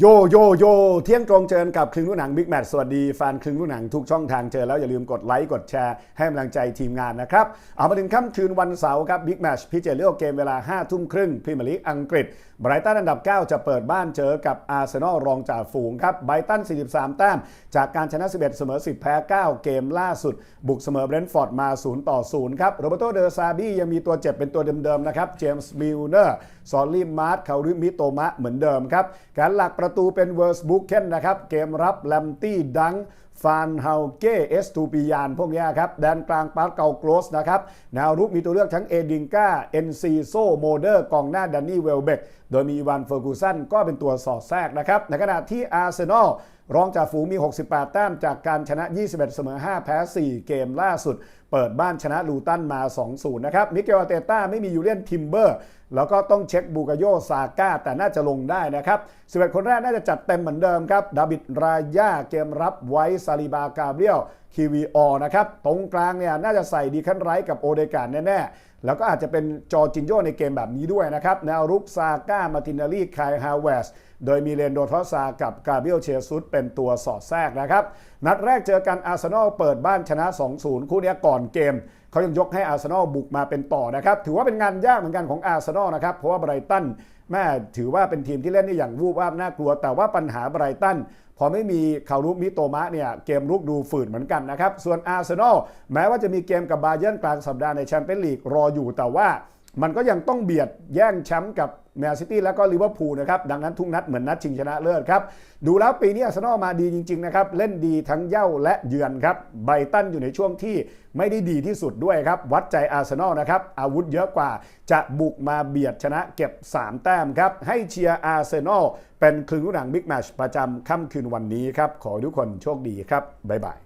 โยโยโยเที่ยงตรงเจอกับคลึงลูกหนังบิ๊กแมทสวัสดีแฟนคลึงลูกหนังทุกช่องทางเจอแล้วอย่าลืมกดไลค์กดแชร์ให้กำลังใจทีมงานนะครับ เอามาถึงค่ำคืนวันเสาร์ครับบิ๊กแมทพิเจเลียเกมเวลา 5 ทุ่มครึ่งพรีเมียร์ลีกอังกฤษไบรตันอันดับ 9 จะเปิดบ้านเจอกับอาร์เซนอลรองจ่าฝูงครับไบรตัน 43 แต้ม จากการชนะ 11 เสมอ 10 แพ้ 9 เกมล่าสุด บุกเสมอเบรนท์ฟอร์ดมา 0 ต่อ 0 ครับโรเบโตเดอซาบี้ยังมีตัวเจ็บเป็นตัวเดิมๆนะครับเจมส์มิลเนอร์ซอลลี่มาร์ตคาริมิโตมะเหมือนเดิมครับการหลักประประตูเป็นเวอร์สบุกเคนนะครับ เกมรับแลมตี้ดังฟานเฮาเก้เอสตูปิยานพวกนี้ครับแดนกลางปาร์เกาโกรสนะครับแนวรุกมีตัวเลือกทั้งเอดิงกาเอ็นซีโซโมเดอร์กองหน้าดันนี่เวลเบกโดยมีอีวานเฟอร์กูสันก็เป็นตัวสอดแทรกนะครับ ในขณะที่อาร์เซนอลรองจากฝูงมี 68 แต้มจากการชนะ 21 เสมอ 5 แพ้ 4 เกมล่าสุด เปิดบ้านชนะลูตันมา 2-0 นะครับ มิเกลอาเตต้าไม่มียูเลียนทิมเบอร์แล้วก็ต้องเช็คบูกาโยซาก้า แต่น่าจะลงได้นะครับ11 คนแรกน่าจะจัดเต็มเหมือนเดิมครับ ดาบิดรายาเกมรับไว้ซาลิบากาเบรียลคีวีออนะครับ ตรงกลางเนี่ยน่าจะใส่ดีคันไรกับโอเดการแน่ๆ แล้วก็อาจจะเป็นจอจินโยในเกมแบบนี้ด้วยนะครับ แนวรุกซาก้า มาตินาลีคายฮาวเวสโดยมีเลนโดทอสซากับกาเบียลเชซุสเป็นตัวสอดแทรกนะครับ นัดแรกเจอกันอาร์เซนอลเปิดบ้านชนะ 2-0 คู่นี้ก่อนเกม เขายังยกให้อาร์เซนอลบุกมาเป็นต่อนะครับ ถือว่าเป็นงานยากเหมือนกันของอาร์เซนอลนะครับ เพราะว่าไบรตันแม่ถือว่าเป็นทีมที่เล่นได้อย่างวูบวาบน่ากลัว แต่ว่าปัญหาไบรตันพอไม่มีคารุมิโตมะเนี่ยเกมลุกดูฝืดเหมือนกันนะครับ ส่วนอาร์เซนอลแม้ว่าจะมีเกมกับบาเยิร์นกลางสัปดาห์ในแชมเปี้ยนลีกรออยู่แต่ว่า มันก็ยังต้องเบียดแย่งแชมป์กับแมนซิตี้แล้วก็ลิเวอร์พูลนะครับ ดังนั้นทุกนัดเหมือนนัดชิงชนะเลิศครับ ดูแล้วปีนี้อาร์เซนอลมาดีจริง ๆ นะครับ เล่นดีทั้งเย่าและเยือนครับ ไบตันอยู่ในช่วงที่ไม่ได้ดีที่สุดด้วยครับ วัดใจอาร์เซนอลนะครับ อาวุธเยอะกว่าจะบุกมาเบียดชนะเก็บ 3 แต้มครับ ให้เชียร์อาร์เซนอลเป็นคลึงหนังบิ๊กแมชประจำค่ำคืนวันนี้ครับ ขอทุกคนโชคดีครับบ๊ายบาย